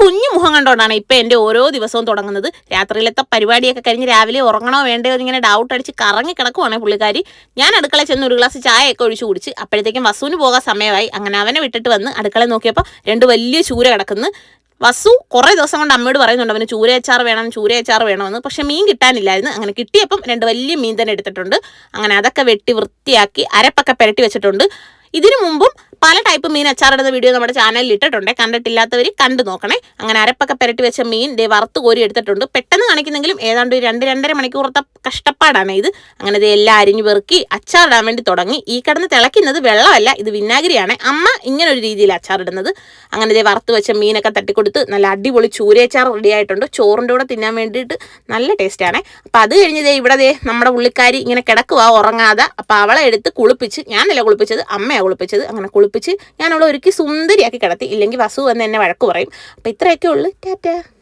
കുഞ്ഞു മുഖം കണ്ടോണ്ടാണ് ഇപ്പൊ എന്റെ ഓരോ ദിവസവും തുടങ്ങുന്നത്. രാത്രിയിലത്തെ പരിപാടിയൊക്കെ കഴിഞ്ഞ് രാവിലെ ഉറങ്ങണോ വേണ്ടയോ എന്നിങ്ങനെ ഡൗട്ട് അടിച്ച് കറങ്ങി കിടക്കുവാണ് പുള്ളിക്കാരി. ഞാൻ അടുക്കള ചെന്ന് ഒരു ഗ്ലാസ് ചായയൊക്കെ ഒഴിച്ചു കുടിച്ച് അപ്പോഴത്തേക്കും വസുവിന് പോകാൻ സമയമായി. അങ്ങനെ അവനെ വിട്ടിട്ട് വന്ന് അടുക്കള നോക്കിയപ്പോൾ രണ്ട് വലിയ ചൂര കിടക്കുന്നു. വസു കുറേ ദിവസം കൊണ്ട് അമ്മയോട് പറയുന്നുണ്ട് അവന് ചൂര അച്ചാർ വേണം ചൂര അച്ചാർ വേണമെന്ന്. പക്ഷെ മീൻ കിട്ടാനില്ലായിരുന്നു. അങ്ങനെ കിട്ടിയപ്പം രണ്ട് വലിയ മീൻ തന്നെ എടുത്തിട്ടുണ്ട്. അങ്ങനെ അതൊക്കെ വെട്ടി വൃത്തിയാക്കി അരപ്പൊക്കെ പുരട്ടി വെച്ചിട്ടുണ്ട്. ഇതിനു മുമ്പും പല ടൈപ്പ് മീൻ അച്ചാറിടുന്ന വീഡിയോ നമ്മുടെ ചാനലിൽ ഇട്ടിട്ടുണ്ട്. കണ്ടിട്ടില്ലാത്തവർ കണ്ടു നോക്കണേ. അങ്ങനെ അരപ്പൊക്കെ പെരട്ടി വെച്ച മീൻ ദേ വറുത്ത് കോരി എടുത്തിട്ടുണ്ട്. പെട്ടെന്ന് കാണിക്കുന്നെങ്കിലും ഏതാണ്ട് ഒരു രണ്ട് രണ്ടര മണിക്കൂറത്തെ കഷ്ടപ്പാടാണ് ഇത്. അങ്ങനെ ഇത് എല്ലാം അരിഞ്ഞു പെറുക്കി അച്ചാറിടാൻ വേണ്ടി തുടങ്ങി. ഈ കിടന്ന് തിളയ്ക്കുന്നത് വെള്ളമല്ല ഇത് വിനാഗിരിയാണ്. അമ്മ ഇങ്ങനെ ഒരു രീതിയിൽ അച്ചാറിടുന്നത് അങ്ങനെ ഇതേ വറുത്ത് വെച്ച മീനൊക്കെ തട്ടിക്കൊടുത്ത് നല്ല അടിപൊളി ചൂരയച്ചാർ റെഡി ആയിട്ടുണ്ട്. ചോറിന്റെ കൂടെ തിന്നാൻ വേണ്ടിയിട്ട് നല്ല ടേസ്റ്റാണ് അപ്പോൾ അത് കഴിഞ്ഞതേ ഇവിടെ ദേ നമ്മുടെ ഉള്ളിക്കാരി ഇങ്ങനെ കിടക്കുക ഉറങ്ങാതെ. അപ്പോൾ അവളെ എടുത്ത് കുളിപ്പിച്ച് ഞാൻ നില കുളിപ്പിച്ചത് അമ്മയാണ് കുളിപ്പിച്ചത്. അങ്ങനെ കുളിപ്പിച്ച് ഞാൻ അവളെ ഒരുക്കി സുന്ദരിയാക്കി കിടത്തി. ഇല്ലെങ്കിൽ വസു വന്ന് എന്നെ വഴക്ക് പറയും. അപ്പം ഇത്രയൊക്കെ ഉള്ളു. ടാറ്റ.